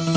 Hello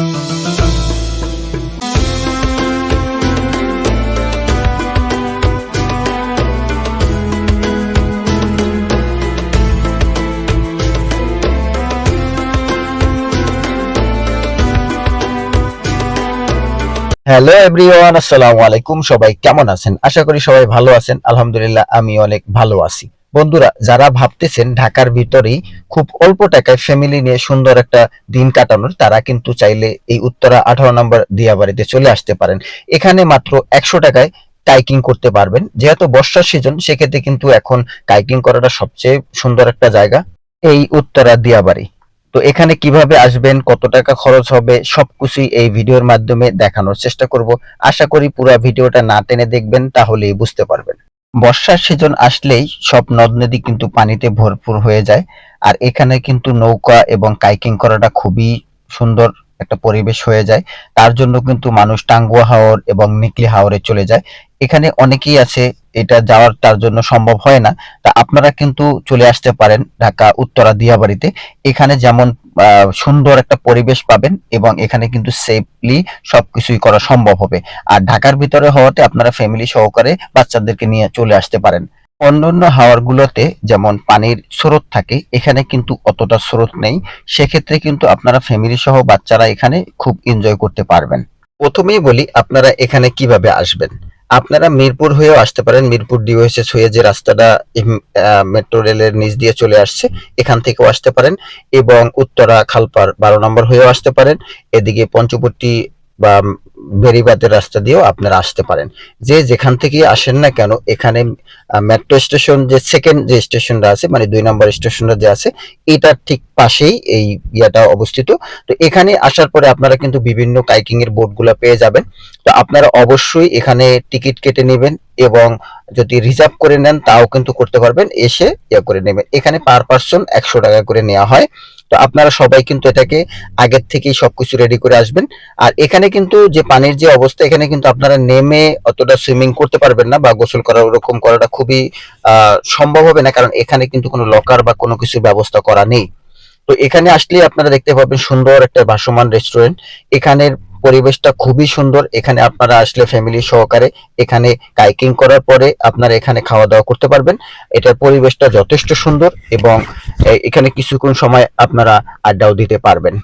everyone আসসালামু আলাইকুম সবাই কেমন আছেন? আশা করি সবাই ভালো আছেন। আলহামদুলিল্লাহ আমি অনেক ভালো আছি। বন্ধুরা, যারা ভাবতেছেন ঢাকার ভিতরেই খুব অল্প টাকায় ফ্যামিলি নিয়ে সুন্দর একটা দিন কাটানোর, তারা কিন্তু চাইলে এই উত্তরা আঠারো নম্বর দিয়াবাড়িতে চলে আসতে পারেন। এখানে মাত্র একশো টাকায় কাইকিং করতে পারবেন। যেহেতু বর্ষার সিজন সেক্ষেত্রে কিন্তু এখন কাইকিং করাটা সবচেয়ে সুন্দর একটা জায়গা এই উত্তরা দিয়াবাড়ি। তো এখানে কীভাবে আসবেন, কত টাকা খরচ হবে, সবকিছুই এই ভিডিওর মাধ্যমে দেখানোর চেষ্টা করব। আশা করি পুরো ভিডিওটা না টেনে দেখবেন, তাহলেই বুঝতে পারবেন। বর্ষার সিজন আসলেই সব নদ নদী কিন্তু পানিতে ভরপুর হয়ে যায়। আর এখানে কিন্তু নৌকা এবং কাইকিং করাটা খুবই সুন্দর একটা পরিবেশ হয়ে যায়। তার জন্য কিন্তু মানুষ টাঙ্গুয়া হাওর এবং নিকলি হাওরে চলে যায়। এখানে অনেকেই আছে, এটা যাওয়ার তার জন্য সম্ভব হয় না। তা আপনারা কিন্তু চলে আসতে পারেন ঢাকা উত্তরা দিয়াবাড়িতে এখানে যেমন সুন্দর একটা পরিবেশ পাবেন এবং এখানে কিন্তু সেফলি সবকিছুই করা সম্ভব হবে। আর ঢাকার ভিতরে হওয়াতে আপনারা ফ্যামিলি সহকারে বাচ্চাদেরকে নিয়ে চলে আসতে পারেন। অন্যান্য হাওয়ারগুলোতে যেমন পানির স্রোত থাকে, এখানে কিন্তু অতটা স্রোত নেই। সেক্ষেত্রে কিন্তু আপনারা ফ্যামিলি সহ বাচ্চারা এখানে খুব এনজয় করতে পারবেন। প্রথমেই বলি, আপনারা এখানে কীভাবে আসবেন? আপনারা মিরপুর হয়েও আসতে পারেন। মিরপুর ডিওএসএস হয়ে যে রাস্তাটা মেট্রো রেলের নিচ দিয়ে চলে আসছে, এখান থেকেও আসতে পারেন এবং উত্তরা খালপার বারো নম্বর হয়েও আসতে পারেন। এদিকে পঞ্চপট্টি বা বেরিবাদের রাস্তা দিয়েও আপনারা আসতে পারেন। যে যেখান থেকে আসেন না কেন, এখানে মেট্রো স্টেশন যে সেকেন্ড যে স্টেশনটা আছে মানে দুই নম্বর স্টেশনটা যে আছে, এটার ঠিক পাশেই এই ইয়াটা অবস্থিত। তো এখানে আসার পরে আপনারা কিন্তু বিভিন্ন কাইকিং এর বোর্ডগুলো পেয়ে যাবেন। তো আপনারা অবশ্যই এখানে টিকিট কেটে নেবেন এবং যদি রিজার্ভ করে নেন, তাও কিন্তু করতে পারবেন। এসে ইয়া করে নেবেন। এখানে পার পার্সন একশো টাকা করে নেওয়া হয়। তো আপনারা সবাই কিন্তু এটাকে আগের থেকেই সবকিছু রেডি করে আসবেন। আর এখানে কিন্তু যে পানির যে অবস্থা, এখানে কিন্তু আপনারা নেমে অতটা সুইমিং করতে পারবেন না বা গোসল করা, ওরকম করাটা খুবই সম্ভব হবে না, কারণ এখানে কিন্তু কোনো লকার বা কোনো কিছু ব্যবস্থা করা নেই। তো এখানে আসলে আপনারা দেখতে পাবেন সুন্দর একটা ভাসমান রেস্টুরেন্ট এখানের পরিবেশটা খুবই সুন্দর। এখানে আপনারা আসলে ফ্যামিলি সহকারে এখানে কাইকিং করার পরে আপনারা এখানে খাওয়া দাওয়া করতে পারবেন। এটার পরিবেশটা যথেষ্ট সুন্দর এবং এখানে কিছুক্ষণ সময় আপনারা আড্ডাও দিতে পারবেন।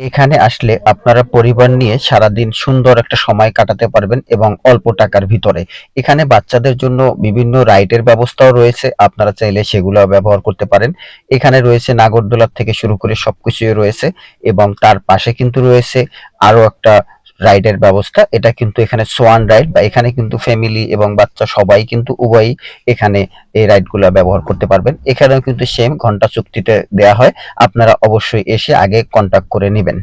এখানে আসলে আপনারা পরিবার নিয়ে সারাদিন সুন্দর একটা সময় কাটাতে পারবেন এবং অল্প টাকার ভিতরে। এখানে বাচ্চাদের জন্য বিভিন্ন রাইডের ব্যবস্থাও রয়েছে, আপনারা চাইলে সেগুলো ব্যবহার করতে পারেন। এখানে রয়েছে নাগরদোলার থেকে শুরু করে সবকিছুই রয়েছে এবং তার পাশে কিন্তু রয়েছে আরও একটা রাইডের ব্যবস্থা। এটা কিন্তু এখানে সোয়ান রাইড বা এখানে কিন্তু ফ্যামিলি এবং বাচ্চা সবাই কিন্তু উভয়ই এখানে এই রাইডগুলো ব্যবহার করতে পারবেন। এখানেও কিন্তু সেম ঘণ্টা চুক্তিতে দেয়া হয়। আপনারা অবশ্যই এসে আগে কন্ট্যাক্ট করে নেবেন।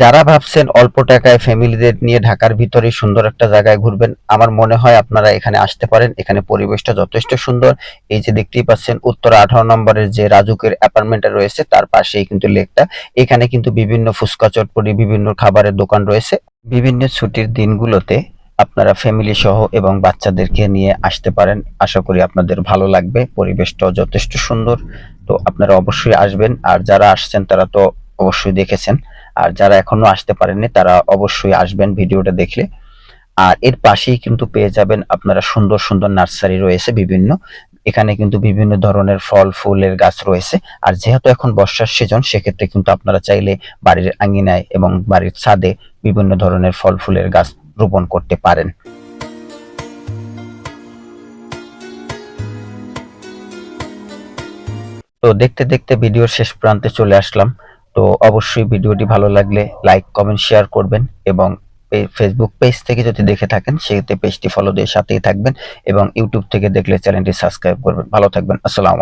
যারা ভাবছেন অল্প টাকায় ফ্যামিলিদের নিয়ে ঢাকার ভিতরে সুন্দর একটা জায়গায় ঘুরবেন, আমার মনে হয় আপনারা এখানে আসতে পারেন। এখানে পরিবেশটা যথেষ্ট সুন্দর। এই যে দেখতেই পাচ্ছেন, উত্তরা আঠারো নম্বরের যে রাজুকের অ্যাপার্টমেন্টটা রয়েছে, তার পাশেই কিন্তু লেকটা। এখানে কিন্তু বিভিন্ন ফুচকা চটপটি, বিভিন্ন খাবারের দোকান রয়েছে। বিভিন্ন ছুটির দিনগুলোতে আপনারা ফ্যামিলি সহ এবং বাচ্চাদেরকে নিয়ে আসতে পারেন। আশা করি আপনাদের ভালো লাগবে, পরিবেশটাও যথেষ্ট সুন্দর। তো আপনারা অবশ্যই আসবেন, আর যারা আসছেন তারা তো অবশ্যই দেখেছেন। আর যারা এখনও আসতে পারেননি, তারা অবশ্যই আসবেন ভিডিওটা দেখলে। আর এর পাশেই কিন্তু পেয়ে যাবেন আপনারা সুন্দর সুন্দর নার্সারি রয়েছে বিভিন্ন। এখানে কিন্তু বিভিন্ন ধরনের ফল, ফুলের গাছ রয়েছে। আর যেহেতু এখন বর্ষার সিজন, সেক্ষেত্রে কিন্তু আপনারা চাইলে বাড়ির আঙ্গিনায় এবং বাড়ির ছাদে বিভিন্ন ধরনের ফল, ফুলের গাছ রোপণ করতে পারেন। তো দেখতে দেখতে ভিডিওর শেষ প্রান্তে চলে আসলাম। তো অবশ্যই ভিডিওটি ভালো লাগলে লাইক কমেন্ট শেয়ার করবেন এবং ফেসবুক পেজ থেকে যদি দেখে থাকেন, সেক্ষেত্রে পেজটি ফলো দিয়ে সাথেই থাকবেন এবং ইউটিউব থেকে দেখলে চ্যানেলটি সাবস্ক্রাইব করবেন। ভালো থাকবেন, আসসালাম